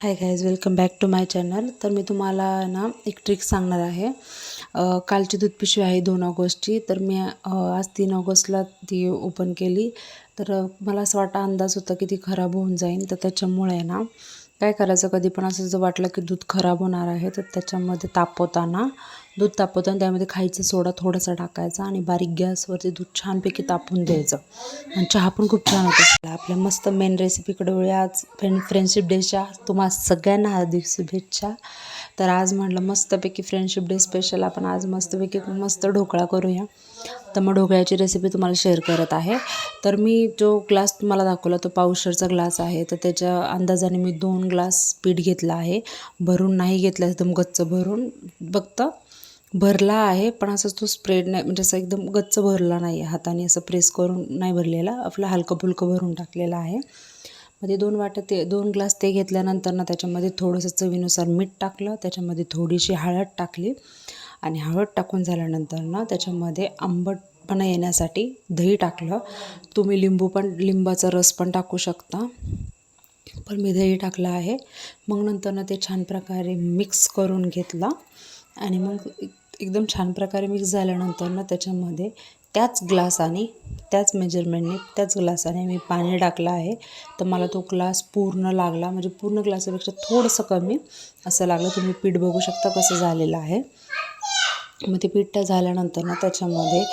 Hi guys welcome back to my channel तर मी तुम्हाला ना एक ट्रिक सांगणार आहे. कालची दूध पिशवी आहे दोन ऑगस्टची. तर मी आज तीन ऑगस्टला ती ओपन केली. तर मला असं वाटतं अंदाज होता की ती खराब होऊन जाईल तर त्याच्यामुळे ना काय करायचं? कधी पण असं जर वाटलं की दूध खराब होणार आहे तर त्याच्यामध्ये तापवताना दूध तापवताना त्यामध्ये खायचं सोडा थोडासा टाकायचा आणि बारीक गॅसवरती दूध छानपैकी तापून द्यायचं. आणि चहा पण खूप छान होतो. आपल्या मस्त मेन रेसिपीकडे वळूया. आज फ्रेंड फ्रेंडशिप डेच्या तुम्हा सगळ्यांना हार्दिक शुभेच्छा. तर आज म्हटलं मस्तपैकी फ्रेंडशिप डे स्पेशल आपण आज मस्तपैकी मस्त ढोकळा करूया. तर मग ढोकळ्याची रेसिपी तुम्हाला शेअर करत आहे. तर मी जो ग्लास तुम्हाला दाखवला तो पावशरचा ग्लास आहे. तर त्याच्या अंदाजाने मी दोन ग्लास पीठ घेतला आहे. भरून नाही घेतला एकदम गच्च भरून. फक्त भरला आहे पण असं तो स्प्रेड नाही म्हणजे असं एकदम गच्च भरला नाही आहे हाताने असं प्रेस करून नाही भरलेला. आपलं हलकं फुलकं भरून टाकलेलं आहे. मग ते दोन वाट्या ते दोन ग्लास ते घेतल्यानंतर ना त्याच्यामध्ये थोडंसं चवीनुसार मीठ टाकलं. त्याच्यामध्ये थोडीशी हळद टाकली. आणि हळद टाकून झाल्यानंतर ना त्याच्यामध्ये आंबटपणा येण्यासाठी दही टाकलं. तुम्ही लिंबू पण लिंबाचा रस पण टाकू शकता. पण मी दही टाकलं आहे. मग नंतर ना ते छान प्रकारे मिक्स करून घेतलं. आणि मग एकदम छान प्रकारे मिक्स झाल्यानंतर ना त्याच्यामध्ये त्याच ग्लासाने त्याच मेजरमेंटने त्याच ग्लासाने मी पाणी टाकलं आहे. तर मला तो ग्लास पूर्ण लागला. म्हणजे पूर्ण ग्लासापेक्षा थोडंसं कमी असं लागलं. तुम्ही पीठ बघू शकता कसं झालेलं आहे. मग ते पीठ झाल्यानंतर ना त्याच्यामध्ये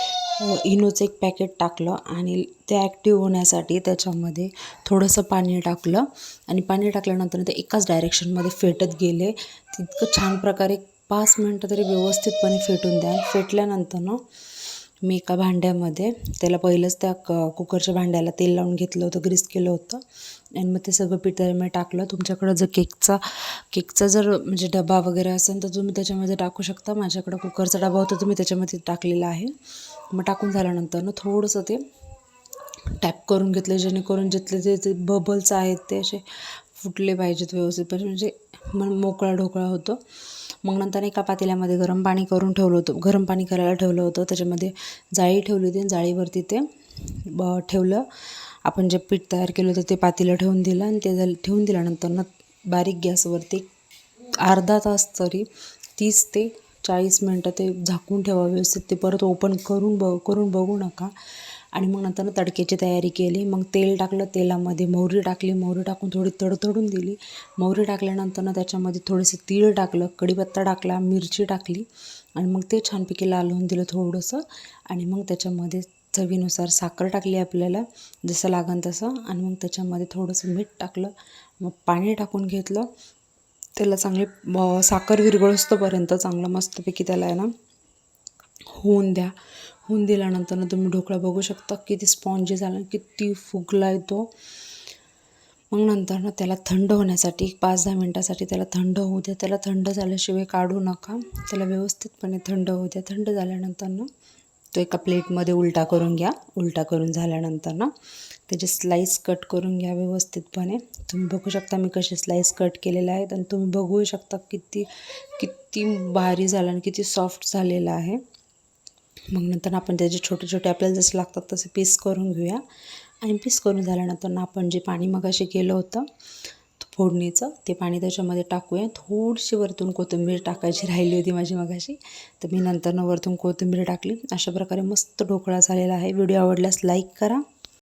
इनोचं एक पॅकेट टाकलं आणि ते ॲक्टिव्ह होण्यासाठी त्याच्यामध्ये थोडंसं पाणी टाकलं. आणि पाणी टाकल्यानंतर ते एकाच डायरेक्शनमध्ये फेटत गेले. तितकं छान प्रकारे पाच मिनटं तरी व्यवस्थितपणे फेटून द्या फेटल्यानंतर ना मी एका भांड्यामध्ये त्याला पहिलंच त्या क कुकरच्या भांड्याला तेल लावून घेतलं होतं ग्रीस केलं होतं. आणि मग ते सगळं पीठ मी टाकलं. तुमच्याकडं जर केकचा केकचा जर म्हणजे डबा वगैरे असेल तर तुम्ही त्याच्यामध्ये टाकू शकता. माझ्याकडं कुकरचा डबा होता तुम्ही त्याच्यामध्ये टाकलेला आहे. मग टाकून झाल्यानंतर ना थोडंसं ते टॅप करून घेतलं जेणेकरून जिथले जे जे बबल्स आहेत ते असे फुटले पाहिजेत व्यवस्थित म्हणजे मग मोकळा ढोकळा होतो. मग नंतर एका पातेल्यामध्ये गरम पाणी करून ठेवलं होतं. गरम पाणी करायला ठेवलं होतं. त्याच्यामध्ये जाळी ठेवली होती जाळीवरती ते ब ठेवलं. आपण जे पीठ तयार केलं होतं ते पातेलं ठेवून दिलं आणि ते झालं ठेवून दिल्यानंतर न बारीक गॅसवरती अर्धा तास तरी तीस ते चाळीस मिनटं ते झाकून ठेवा व्यवस्थित. ते परत ओपन करून ब करून बघू नका. आणि मग नंतर तडक्याची तयारी केली. मग तेल टाकलं तेलामध्ये मोहरी टाकली. मोहरी टाकून थोडी तडतडून दिली. मोहरी टाकल्यानंतर त्याच्यामध्ये थोडंसं तीळ टाकलं कढीपत्ता टाकला मिरची टाकली आणि मग ते छानपैकी लाल होऊन दिलं थोडंसं. आणि मग त्याच्यामध्ये चवीनुसार साखर टाकली आपल्याला जसं लागन तसं. आणि मग त्याच्यामध्ये थोडंसं मीठ टाकलं. मग पाणी टाकून घेतलं. त्याला चांगली साखर विरघळस्तोपर्यंत चांगलं मस्तपैकी त्याला आहे ना होऊन द्या. होऊन दिल्यानंतर तुम्ही ढोकळा बघू शकता किती स्पॉन्जी झाला किती फुगला येतो मग नंतर ना त्याला थंड होण्यासाठी एक पाच दहा मिनटासाठी त्याला थंड होऊ द्या. त्याला थंड झाल्याशिवाय काढू नका. त्याला व्यवस्थितपणे थंड होऊ द्या. थंड झाल्यानंतर ना तो एका प्लेटमध्ये उलटा करून घ्या. उलटा करून झाल्यानंतर ना त्याचे स्लाईस कट करून घ्या व्यवस्थितपणे. तुम्ही बघू शकता मी कसे स्लाईस कट केलेले आहेत. आणि तुम्ही बघू शकता किती किती भारी झालं आणि किती सॉफ्ट झालेलं आहे. मग नंतर आपण त्याचे छोटे छोटे आपल्याला जसे लागतात तसे पीस करून घेऊया. आणि पीस करून झाल्यानंतर आपण जे पाणी मगाशी केलं होतं फोडणीचं ते पाणी त्याच्यामध्ये टाकूया. थोडीशी वरतून कोथिंबीर टाकायची राहिली होती माझी मगाशी. तर मी नंतरनं वरतून कोथिंबीर टाकली. अशा प्रकारे मस्त ढोकळा झालेला आहे. व्हिडिओ आवडल्यास लाईक करा.